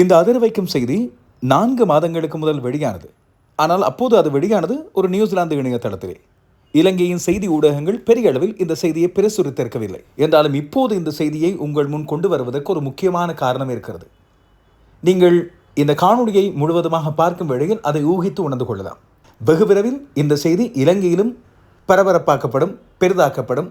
இந்த அதிர வைக்கும் செய்தி நான்கு மாதங்களுக்கு முதல் வெளியானது. ஆனால் அப்போது அது வெளியானது ஒரு நியூசிலாந்து இணையதளத்திலே. இலங்கையின் செய்தி ஊடகங்கள் பெரிய அளவில் இந்த செய்தியை பிரசுரித்திருக்கவில்லை. என்றாலும் இப்போது இந்த செய்தியை உங்கள் முன் கொண்டு வருவதற்கு ஒரு முக்கியமான காரணம் இருக்கிறது. நீங்கள் இந்த காணொலியை முழுவதுமாக பார்க்கும் வேளையில் அதை ஊகித்து உணர்ந்து கொள்ளலாம். வெகு விரைவில் இந்த செய்தி இலங்கையிலும் பரபரப்பாக்கப்படும் பெரிதாக்கப்படும்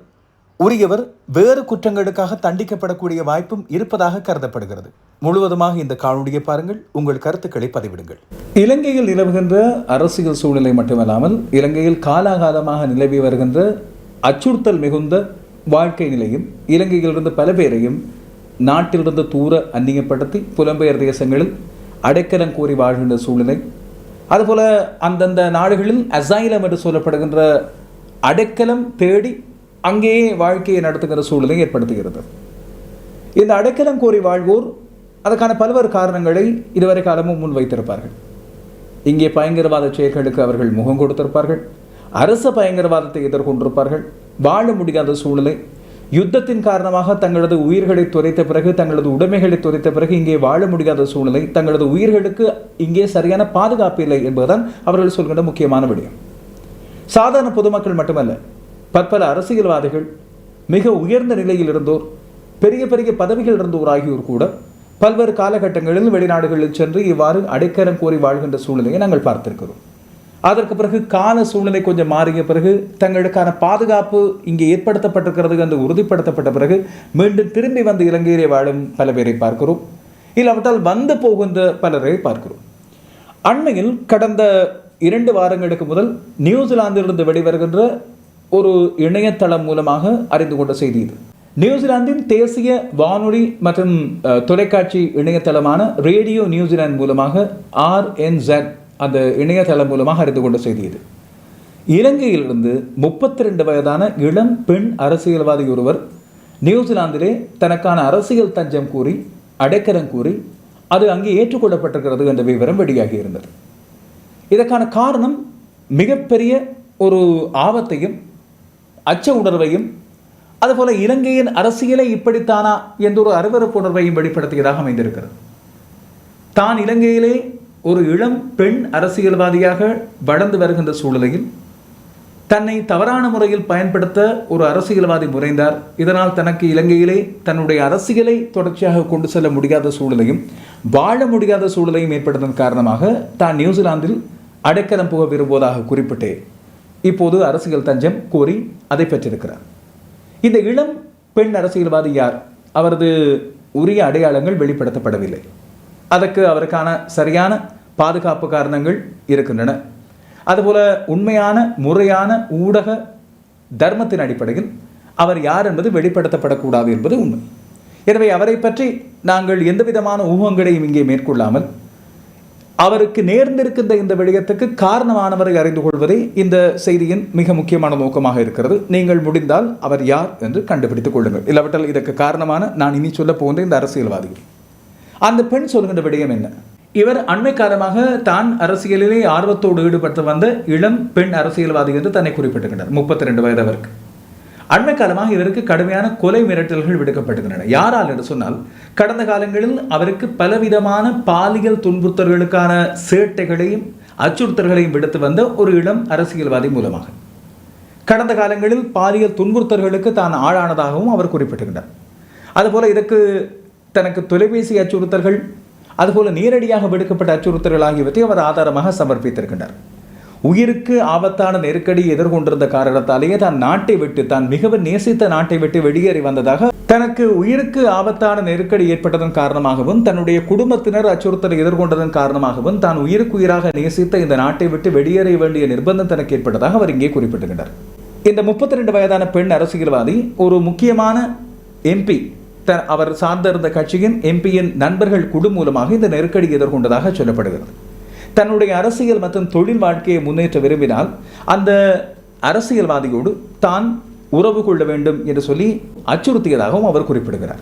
உரியவர் வேறு குற்றங்களுக்காக தண்டிக்கப்படக்கூடிய வாய்ப்பும் இருப்பதாக கருதப்படுகிறது. முழுவதுமாக இந்த காணொலியை பாருங்கள். உங்கள் கருத்துக்களை பதிவிடுங்கள். இலங்கையில் நிலவுகின்ற அரசியல் சூழ்நிலை மட்டுமல்லாமல் இலங்கையில் காலாகாலமாக நிலவி வருகின்ற அச்சுறுத்தல் மிகுந்த வாழ்க்கை நிலையும் இலங்கையிலிருந்து பல பேரையும் நாட்டிலிருந்து தூர அந்நியப்படுத்தி புலம்பெயர் தேசங்களில் அடைக்கலம் கூறி வாழ்கின்ற சூழ்நிலை. அதுபோல அந்தந்த நாடுகளில் அசைலம் என்று சொல்லப்படுகின்ற அடைக்கலம் தேடி அங்கேயே வாழ்க்கையை நடத்துகிற சூழ்நிலை ஏற்படுத்துகிறது. இந்த அடைக்கலம் கோரி வாழ்வோர் அதற்கான பல்வேறு காரணங்களை இதுவரை காலமும் முன் வைத்திருப்பார்கள் இங்கே பயங்கரவாத செயல்களுக்கு அவர்கள் முகம் கொடுத்திருப்பார்கள். அரச பயங்கரவாதத்தை எதிர்கொண்டிருப்பார்கள். வாழ முடியாத சூழ்நிலை. யுத்தத்தின் காரணமாக தங்களது உயிர்களை துரைத்த பிறகு தங்களது உடைமைகளை துரைத்த பிறகு இங்கே வாழ முடியாத சூழ்நிலை. தங்களது உயிர்களுக்கு இங்கே சரியான பாதுகாப்பு இல்லை என்பதுதான் அவர்கள் சொல்கின்ற முக்கியமான விடயம். சாதாரண பொதுமக்கள் மட்டுமல்ல பற்பல அரசியல்வாதிகள் மிக உயர்ந்த நிலையில் இருந்தோர் பெரிய பெரிய பதவிகள் இருந்தோர் ஆகியோர் கூட பல்வேறு காலகட்டங்களில் வெளிநாடுகளில் சென்று இவ்வாறு அடைக்கலம் கோரி வாழ்கின்ற சூழ்நிலையை நாங்கள் பார்த்திருக்கிறோம். அதற்கு பிறகு கால சூழ்நிலை கொஞ்சம் மாறிய பிறகு தங்களுக்கான பாதுகாப்பு இங்கே ஏற்படுத்தப்பட்டிருக்கிறது என்று உறுதிப்படுத்தப்பட்ட பிறகு மீண்டும் திரும்பி வந்து இலங்கையிலே வாழும் பல பேரை பார்க்கிறோம். இல்லாவிட்டால் வந்து போகின்ற பலரை பார்க்கிறோம். அண்மையில் கடந்த இரண்டு வாரங்களுக்கு முதல் நியூசிலாந்திலிருந்து வெளிவருகின்ற ஒரு இணையதளம் மூலமாக அறிந்து கொண்ட செய்தி இது. நியூசிலாந்தின் தேசிய வானொலி மற்றும் தொலைக்காட்சி இணையதளமான ரேடியோ நியூசிலாந்து மூலமாக ஆர்என்செட் அந்த இணையதளம் மூலமாக அறிந்து கொண்ட செய்தி இது. இலங்கையிலிருந்து முப்பத்தி ரெண்டு வயதான இளம் பெண் அரசியல்வாதி ஒருவர் நியூசிலாந்திலே தனக்கான அரசியல் தஞ்சம் கூறி அடைக்கலம் கூறி அது அங்கே ஏற்றுக்கொள்ளப்பட்டிருக்கிறது என்ற விவரம் வெளியாகி இருந்தது. இதற்கான காரணம் மிகப்பெரிய ஒரு ஆபத்தையும் அச்ச உணர்வையும் அதுபோல இலங்கையின் அரசியலை இப்படித்தானா என்ற ஒரு அருவறுப்பு உணர்வையும் வெளிப்படுத்தியதாக அமைந்திருக்கிறது. தான் இலங்கையிலே ஒரு இளம் பெண் அரசியல்வாதியாக வளர்ந்து வருகின்ற சூழ்நிலையில் தன்னை தவறான முறையில் பயன்படுத்த ஒரு அரசியல்வாதி முறைந்தார் இதனால் தனக்கு இலங்கையிலே தன்னுடைய அரசியலை தொடர்ச்சியாக கொண்டு செல்ல முடியாத சூழ்நிலையும் வாழ முடியாத சூழ்நிலையும் ஏற்பட்டதன் காரணமாக தான் நியூசிலாந்தில் அடைக்கலம் புக விரும்புவதாக குறிப்பிட்டு இப்போது அரசியல் தஞ்சம் கோரி அதை பெற்றிருக்கிறார். இந்த இளம் பெண் அரசியல்வாதி யார்? அவரது உரிய அடையாளங்கள் வெளிப்படுத்தப்படவில்லை. அதற்கு அவருக்கான சரியான பாதுகாப்பு காரணங்கள் இருக்கின்றன. அதுபோல உண்மையான முறையான ஊடக தர்மத்தின் அடிப்படையில் அவர் யார் என்பது வெளிப்படுத்தப்படக்கூடாது என்பது உண்மை. எனவே அவரை பற்றி நாங்கள் எந்த விதமான ஊகங்களையும் இங்கே மேற்கொள்ளாமல் அவருக்கு நேர்ந்திருக்கின்ற இந்த விடயத்துக்கு காரணமானவரை அறிந்து கொள்வதே இந்த செய்தியின் மிக முக்கியமான நோக்கமாக இருக்கிறது. நீங்கள் முடிந்தால் அவர் யார் என்று கண்டுபிடித்துக் கொள்ளுங்கள். இல்லாவிட்டால் இதற்கு காரணமான நான் இனி சொல்ல போகின்ற இந்த அரசியல்வாதிகள் அந்த பெண் சொல்கின்ற விடயம் என்ன? இவர் அண்மை காலமாக தான் அரசியலிலே ஆர்வத்தோடு ஈடுபட்டு வந்த இளம் பெண் அரசியல்வாதி என்று தன்னை குறிப்பிட்டுகின்றார். முப்பத்தி ரெண்டு வயது அவருக்கு. அண்மை காலமாக இவருக்கு கடுமையான கொலை மிரட்டல்கள் விடுக்கப்படுகின்றன யாரால் என்று சொன்னால் கடந்த காலங்களில் அவருக்கு பலவிதமான பாலியல் துன்புறுத்தல்களுக்கான சேட்டைகளையும் அச்சுறுத்தல்களையும் விடுத்து வந்த ஒரு இளம் அரசியல்வாதி மூலமாக. கடந்த காலங்களில் பாலியல் துன்புறுத்தல்களுக்கு தான் ஆளானதாகவும் அவர் குறிப்பிட்டிருக்கிறார் அதுபோல இதற்கு தனக்கு தொலைபேசி அச்சுறுத்தல்கள் அதுபோல நேரடியாக விடுக்கப்பட்ட அச்சுறுத்தல்கள் ஆகியவற்றை அவர் ஆதாரமாக சமர்ப்பித்திருக்கின்றார். உயிருக்கு ஆபத்தான நெருக்கடி எதிர்கொண்டிருந்த காரணத்தாலேயே தான் நாட்டை விட்டு தான் மிகவும் நேசித்த நாட்டை விட்டு வெளியேறி வந்ததாக தனக்கு உயிருக்கு ஆபத்தான நெருக்கடி ஏற்பட்டதன் காரணமாகவும் தன்னுடைய குடும்பத்தினர் அச்சுறுத்தலை எதிர்கொண்டதன் காரணமாகவும் தான் உயிருக்கு உயிராக நேசித்த இந்த நாட்டை விட்டு வெளியேற வேண்டிய நிர்பந்தம் தனக்கு ஏற்பட்டதாக அவர் இங்கே குறிப்பிட்டிருக்கிறார் இந்த முப்பத்தி ரெண்டு வயதான பெண் அரசியல்வாதி ஒரு முக்கியமான எம்பி த அவர் சார்ந்திருந்த கட்சியின் எம்பியின் நண்பர்கள் குழு மூலமாக இந்த நெருக்கடி எதிர்கொண்டதாக சொல்லப்படுகிறது. தன்னுடைய அரசியல் மற்றும் தொழில் வாழ்க்கையை முன்னேற்ற விரும்பினால் அந்த அரசியல்வாதியோடு தான் உறவு கொள்ள வேண்டும் என்று சொல்லி அச்சுறுத்தியதாகவும் அவர் குறிப்பிடுகிறார்.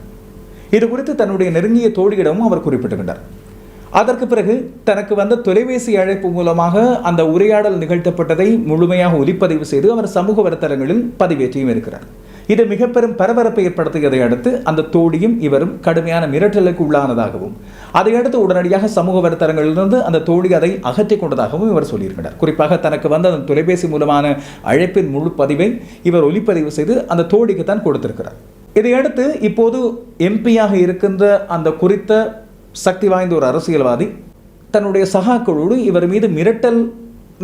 இது குறித்து தன்னுடைய நெருங்கிய தோழியிடமும் அவர் குறிப்பிடுகின்றார் அதற்கு பிறகு தனக்கு வந்த தொலைபேசி அழைப்பு மூலமாக அந்த உரையாடல் நிகழ்த்தப்பட்டதை முழுமையாக ஒலிப்பதிவு செய்து அவர் சமூக வலைத்தளங்களில் பதிவேற்றியும் இருக்கிறார். இது மிக பெரும் பரபரப்பை ஏற்படுத்தியதை அடுத்து அந்த தோழியும் இவரும் கடுமையான மிரட்டலுக்கு உள்ளானதாகவும் அதையடுத்து உடனடியாக சமூக வலைத்தளங்களிலிருந்து அந்த தோழி அதை அகற்றிக் கொண்டதாகவும் இவர் சொல்லியிருக்கிறார். குறிப்பாக தனக்கு வந்த அந்த தொலைபேசி மூலமான அழைப்பின் முழு பதிவை இவர் ஒலிப்பதிவு செய்து அந்த தோழிக்கு தான் கொடுத்திருக்கிறார். இதையடுத்து இப்போது எம்பியாக இருக்கின்ற அந்த குறித்த சக்தி வாய்ந்த ஒரு அரசியல்வாதி தன்னுடைய சகாக்களோடு இவர் மீது மிரட்டல்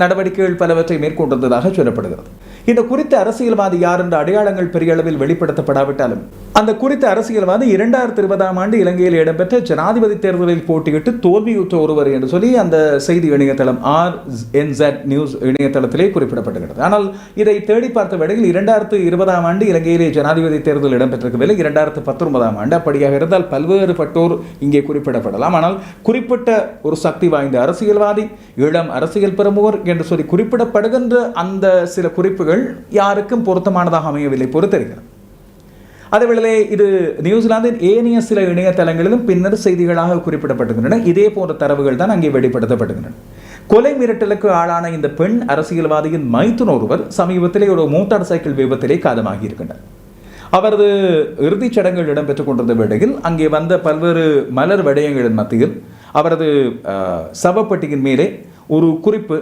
நடவடிக்கைகள் பலவற்றை மேற்கொண்டிருந்ததாக சொல்லப்படுகிறது. இந்த குறித்த அரசியல்வாதி யார் என்ற அடையாளங்கள் பெரிய அளவில் வெளிப்படுத்தப்படாவிட்டாலும் அந்த குறித்த அரசியல்வாதி இரண்டாயிரத்தி இருபதாம் ஆண்டு இலங்கையில் இடம்பெற்ற ஜனாதிபதி தேர்தலில் போட்டியிட்டு தோல்வியுற்ற ஒருவர் என்று சொல்லி அந்த செய்தி இணையதளம் ஆர் என்செட் நியூஸ் இணையதளத்திலே குறிப்பிடப்படுகிறது ஆனால் இதை தேடி பார்த்த வேளையில் இரண்டாயிரத்து இருபதாம் ஆண்டு இலங்கையிலே ஜனாதிபதி தேர்தல் இடம்பெற்றிருக்கவில்லை. இரண்டாயிரத்து பத்தொன்பதாம் ஆண்டு அப்படியாக இருந்தால் பல்வேறுபட்டோர் இங்கே குறிப்பிடப்படலாம். ஆனால் குறிப்பிட்ட ஒரு சக்தி வாய்ந்த அரசியல்வாதி இளம் அரசியல் பிரமுகர் என்று சொல்லி குறிப்பிடப்படுகின்ற அந்த சில குறிப்புகள் யாருக்கும் பொருத்தமானதாக அமையவில்லை பொறுத்திருக்கிறது. அதேவேளை இது நியூசிலாந்தின் ஏனைய சில இணையதளங்களிலும் பின்னர் செய்திகளாக குறிப்பிடப்படுகின்றன இதே போன்ற தரவுகள் தான் அங்கே வெளிப்படுத்தப்படுகின்றன கொலை மிரட்டலுக்கு ஆளான இந்த பெண் அரசியல்வாதியின் மைத்துன் ஒருவர் சமீபத்திலே ஒரு மோட்டார் சைக்கிள் விபத்திலே காலமாகி இருக்கின்றார் அவரது இறுதிச் சடங்குகள் இடம்பெற்றுக் கொண்டிருந்த வேளையில் அங்கே வந்த பல்வேறு மலர் வடயங்களின் மத்தியில் அவரது சவப்பட்டியின் மேலே ஒரு குறிப்பு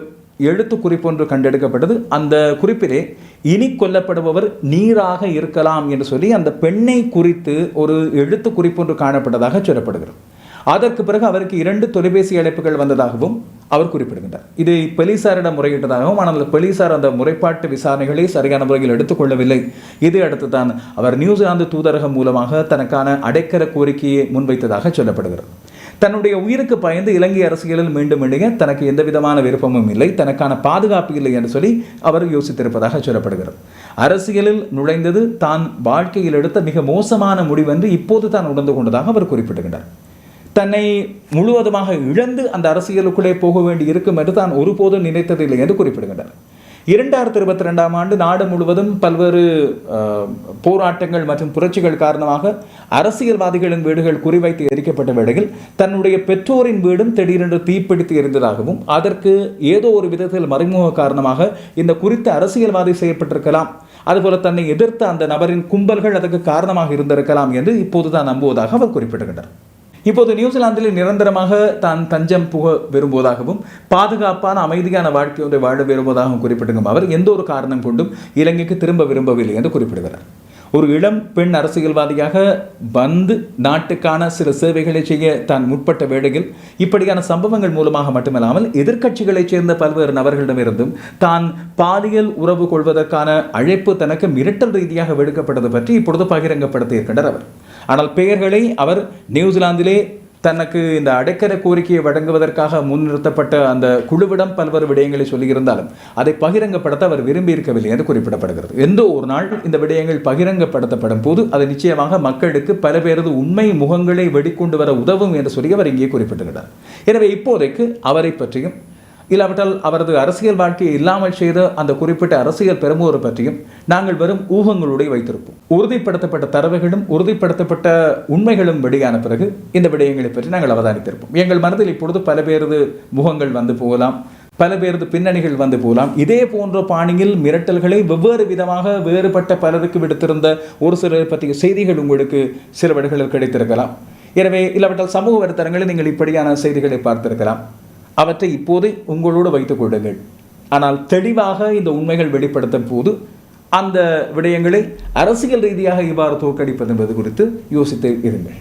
எழுத்து குறிப்பு ஒன்று கண்டெடுக்கப்பட்டது. அந்த குறிப்பிலே இனி கொல்லப்படுபவர் நீராக இருக்கலாம் என்று சொல்லி அந்த பெண்ணை குறித்து ஒரு எழுத்து குறிப்பு ஒன்று காணப்பட்டதாக சொல்லப்படுகிறது. அதற்கு பிறகு அவருக்கு இரண்டு தொலைபேசி அழைப்புகள் வந்ததாகவும் அவர் குறிப்பிடுகின்றார். இது போலீசாரிடம் முறையிட்டதாகவும் ஆனால் அந்த போலீசார் அந்த முறைப்பாட்டு விசாரணைகளை சரியான முறையில் எடுத்துக்கொள்ளவில்லை. இது அடுத்து தான் அவர் நியூசிலாந்து தூதரகம் மூலமாக தனக்கான அடைக்கல கோரிக்கையை முன்வைத்ததாக சொல்லப்படுகிறது. தன்னுடைய உயிருக்கு பயந்து இலங்கை அரசியலில் மீண்டும் இணைய தனக்கு எந்த விதமான விருப்பமும் இல்லை தனக்கான பாதுகாப்பு இல்லை என்று சொல்லி அவர் யோசித்திருப்பதாக சொல்லப்படுகிறது. அரசியலில் நுழைந்தது தான் வாழ்க்கையில் எடுத்த மிக மோசமான முடிவென்று இப்போது தான் உணர்ந்து கொண்டதாக அவர் குறிப்பிடுகின்றார். தன்னை முழுவதுமாக இழந்து அந்த அரசியலுக்குள்ளே போக வேண்டி இருக்கும் என்று தான் ஒருபோதும் நினைத்ததில்லை என்று குறிப்பிடுகின்றார். இரண்டாயிரத்தி இருபத்தி ரெண்டாம் ஆண்டு நாடு முழுவதும் பல்வேறு போராட்டங்கள் மற்றும் புரட்சிகள் காரணமாக அரசியல்வாதிகளின் வீடுகள் குறிவைத்து எரிக்கப்பட்ட வேளையில் தன்னுடைய பெற்றோரின் வீடும் திடீரென்று தீப்பிடித்து எரிந்ததாகவும் அதற்கு ஏதோ ஒரு விதத்தில் மறைமுக காரணமாக இந்த குறித்த அரசியல்வாதி செய்யப்பட்டிருக்கலாம் அதுபோல தன்னை எதிர்த்த அந்த நபரின் கும்பல்கள் அதற்கு காரணமாக இருந்திருக்கலாம் என்று இப்போதுதான் நம்புவதாக அவர் குறிப்பிடுகின்றார். இப்போது நியூசிலாந்தில் நிரந்தரமாக தான் தஞ்சம் புக விரும்புவதாகவும் பாதுகாப்பான அமைதியான வாழ்க்கை ஒன்றை வாழ விரும்புவதாகவும் குறிப்பிடுகும் அவர் எந்த ஒரு காரணம் கொண்டும் இலங்கைக்கு திரும்ப விரும்பவில்லை என்று குறிப்பிடுகிறார். ஒரு இளம் பெண் அரசியல்வாதியாக வந்து நாட்டுக்கான சில சேவைகளை செய்ய தான் முற்பட்ட வேளையில் இப்படியான சம்பவங்கள் மூலமாக மட்டுமல்லாமல் எதிர்க்கட்சிகளைச் சேர்ந்த பல்வேறு நபர்களிடமிருந்தும் தான் பாலியல் உறவு கொள்வதற்கான அழைப்பு தனக்கு மிரட்டல் ரீதியாக விடுக்கப்பட்டது பற்றி இப்பொழுது பகிரங்கப்படுத்தியிருக்கின்றார் அவர். ஆனால் பெயர்களை அவர் நியூசிலாந்திலே தனக்கு இந்த அடைக்கல கோரிக்கையை வழங்குவதற்காக முன்னிறுத்தப்பட்ட அந்த குழுவிடம் பல்வேறு விடயங்களை சொல்லியிருந்தாலும் அதை பகிரங்கப்படுத்த அவர் விரும்பி இருக்கவில்லை என்று குறிப்பிடப்படுகிறது. எந்த ஒரு நாள் இந்த விடயங்கள் பகிரங்கப்படுத்தப்படும் போது அது நிச்சயமாக மக்களுக்கு பல பேரது உண்மை முகங்களை வெளிக்கொண்டு வர உதவும் என்று சொல்லி அவர் இங்கே குறிப்பிட்டிருக்கிறார் எனவே இப்போதைக்கு அவரை பற்றியும் இல்லாவிட்டால் அவரது அரசியல் வாழ்க்கையை இல்லாமல் செய்த அந்த குறிப்பிட்ட அரசியல் பெருமுகரை பற்றியும் நாங்கள் வெறும் ஊகங்களோடு வைத்திருப்போம். உறுதிப்படுத்தப்பட்ட தரவுகளும் உறுதிப்படுத்தப்பட்ட உண்மைகளும் வெளியான பிறகு இந்த விடயங்களை பற்றி நாங்கள் அவதானித்திருப்போம். எங்கள் மனதில் இப்பொழுது பல பேரது முகங்கள் வந்து போகலாம் பல பேரது பின்னணிகள் வந்து போகலாம். இதே போன்ற பாணியில் மிரட்டல்களை வெவ்வேறு விதமாக வேறுபட்ட பலருக்கு விடுத்திருந்த ஒரு சிலர் பற்றிய செய்திகள் உங்களுக்கு சில வழிகளில் கிடைத்திருக்கலாம். எனவே இல்லாவிட்டால் சமூக வலைத்தளங்களில் நீங்கள் இப்படியான செய்திகளை பார்த்திருக்கலாம். அவற்றை இப்போது உங்களோடு வைத்துக் கொள்ளுங்கள். ஆனால் தெளிவாக இந்த உண்மைகள் வெளிப்படுத்தும் போது அந்த விடயங்களை அரசியல் ரீதியாக இவ்வாறு தோற்கடிப்பது என்பது குறித்து யோசித்து இருங்கள்.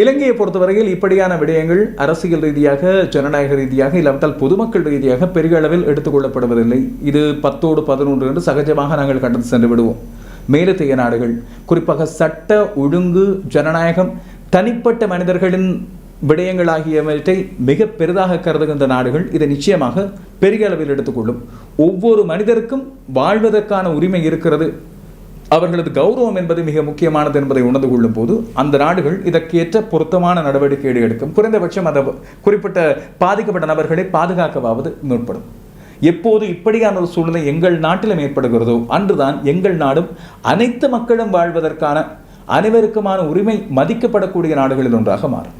இலங்கையை பொறுத்தவரையில் இப்படியான விடயங்கள் அரசியல் ரீதியாக ஜனநாயக ரீதியாக இல்லாவிட்டால் பொதுமக்கள் ரீதியாக பெரிய அளவில் எடுத்துக்கொள்ளப்படுவதில்லை இது பத்தோடு பதினொன்று என்று சகஜமாக நாங்கள் கடந்து சென்று விடுவோம். மேலத்தைய நாடுகள் குறிப்பாக சட்ட ஒழுங்கு ஜனநாயகம் தனிப்பட்ட மனிதர்களின் விடயங்களாகியவற்றை மிக பெரிதாக கருதுகின்ற நாடுகள் இதை நிச்சயமாக பெரிய அளவில் எடுத்துக்கொள்ளும். ஒவ்வொரு மனிதருக்கும் வாழ்வதற்கான உரிமை இருக்கிறது. அவர்களது கௌரவம் என்பது மிக முக்கியமானது என்பதை உணர்ந்து கொள்ளும் போது அந்த நாடுகள் இதற்கேற்ற பொருத்தமான நடவடிக்கைகளை எடுக்கும். குறைந்தபட்சம் அந்த குறிப்பிட்ட பாதிக்கப்பட்ட நபர்களை பாதுகாக்கவாவது முற்படும். எப்போது இப்படியான ஒரு சூழ்நிலை எங்கள் நாட்டிலும் ஏற்படுகிறதோ அன்றுதான் எங்கள் நாடும் அனைத்து மக்களும் வாழ்வதற்கான அனைவருக்குமான உரிமை மதிக்கப்படக்கூடிய நாடுகளில் ஒன்றாக மாறும்.